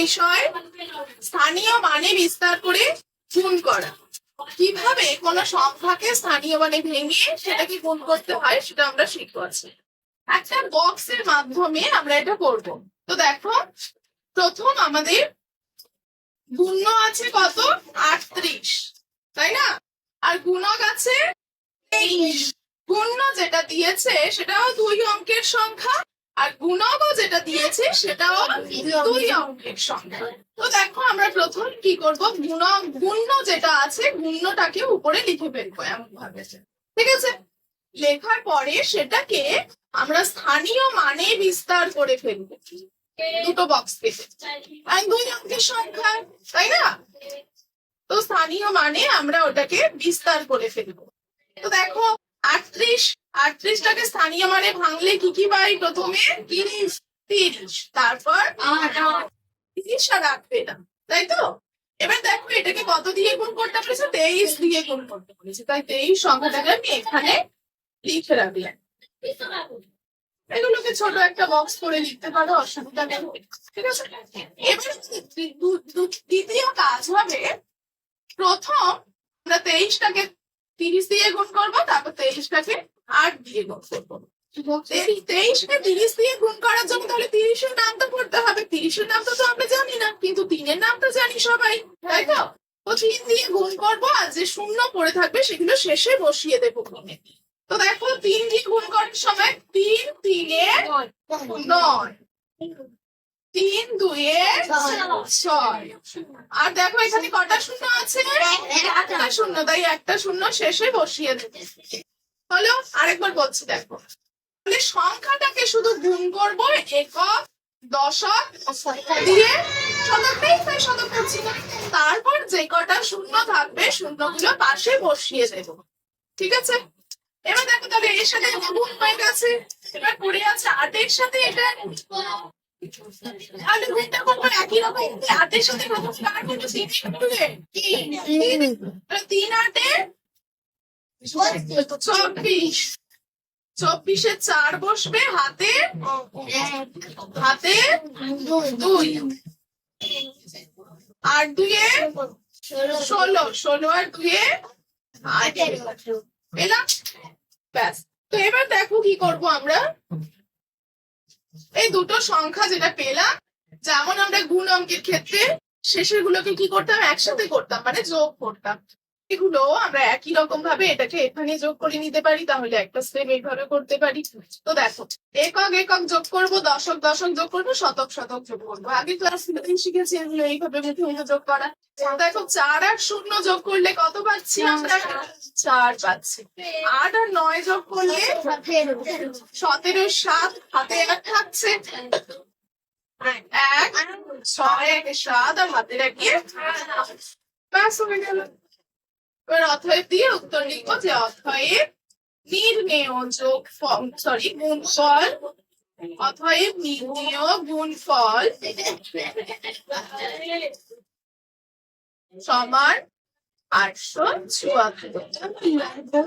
বিষয় স্থানীয় মানে বিস্তার করে গুণ করা। কীভাবে কোন সংখ্যাকে স্থানীয় মানে ভেঙে সেটাকে গুণ করতে হয় সেটা আমরা শিখব একটা বক্সের মাধ্যমে আমরা এটা করব। তো দেখো, প্রথম আমাদের গুণ্য আছে কত? আটত্রিশ। তাই না? আর গুণক আছে তেইশ। গুণ্য যেটা দিয়েছে সেটাও দুই অঙ্কের সংখ্যা। আর গুণকও যেটা দিয়েছে সেটাও দুই অঙ্কের সংখ্যা তো দেখো, আমরা প্রথম কি করব? গুণ, গুণ্য যেটা আছে, গুণ্যটাকে উপরে লিখে ফেলব এমন ভাবে ঠিক আছে? লেখার পরে সেটাকে আমরা স্থানীয় মানে বিস্তার করে ফেলব। দুটো বক্স পেতে আর দুই অঙ্কের সংখ্যা, তাই না? তো স্থানীয় মানে আমরা ওটাকে বিস্তার করে ফেলব। তো দেখো, আটত্রিশ আটত্রিশটাকে স্থানীয় মানে ভাঙলে কি কি পাই প্রথমে? তিরিশ তিরিশ। তারপর তিরিশ আর আট পেলাম। তাই তো? এবার দেখো এটাকে কত দিয়ে গুণ করতে পেরেছে? তেইশ দিয়ে গুণ করতে পেরেছে। তাই তেইশ সংখ্যাটাকে আমি এখানে লিখে রাখলাম। এগুলোকে ছোট একটা বক্স করে লিখতে পারো অসুবিধা নেই। ঠিক আছে? এবার দ্বিতীয় কাজ হবে প্রথম আমরা তেইশটাকে তিরিশ দিয়ে গুণ করব তারপর তেইশটাকে করব। তিরিশের নামটা করতে হবে। নামটা তো জানি কিন্তু তিনের জানি সবাই, তাই তো? তো তিন দিয়ে গুণ করব আর শূন্য পড়ে থাকবে সেগুলো শেষে বসিয়ে দেবো গুণে তো দেখো, তিন দিয়ে গুণ করার সময় তিন, তিনে নয়। তিন, দুয়ে ছয়। আর দেখো, এখানে কটা শূন্য আছে? একটা শূন্য, তাই একটা শূন্য শেষে বসিয়ে দেবে। হলো আরেকবার বলছি দেখো। তাহলে সংখ্যাটাকে শুধু গুণ করব একক, দশক দিয়ে শতক করছি। না তারপর যে কটা শূন্য থাকবে পাশে বসিয়ে দেব। ঠিক আছে? এবার দেখো তাহলে এর সাথে গুণ হয়ে গেছে এবার পড়ে আছে আটের সাথে এটা একই রকম? আটের সাথে তিন তিন। তাহলে তিন আটে চব্বিশ চব্বিশে চার বসবে হাতে হাতে দুই। আর দুয়ে ষোলো ষোলো আর দুয়ে এলাম ব্যাস। তো এবার দেখো কি করব আমরা। এই দুটো সংখ্যা যেটা পেলাম যেমন আমরা গুণ অঙ্কের ক্ষেত্রে শেষের গুলোকে কি করতাম? একসাথে করতাম মানে যোগ করতাম। এগুলো আমরা একই রকম ভাবে এটাকে এখানে যোগ করে নিতে পারি, তাহলে একটা স্টেপ এইভাবে করতে পারি। তো দেখো, একক একক যোগ করব, দশক দশক যোগ করব, শতক শতক যোগ করব। আগে ক্লাস শিখেছি এগুলো এইভাবে মুখে মুখে যোগ করা। দেখো, চার আর শূন্য যোগ করলে কত পাচ্ছি আমরা? চার পাচ্ছি। আট আর নয় যোগ করলে সতেরো সাত, হাতে এক থাকছে। এক, ছয় সাত, আর হাতের এক ব্যাস হয়ে গেল। এবার অথয়েব দিয়ে উত্তর লিখব যে অথয়েব নির্ণেয় যোগ সরি গুণফল। অথয়েব নির্ণেয় গুণফল সমান আটশো চুয়াত্তর।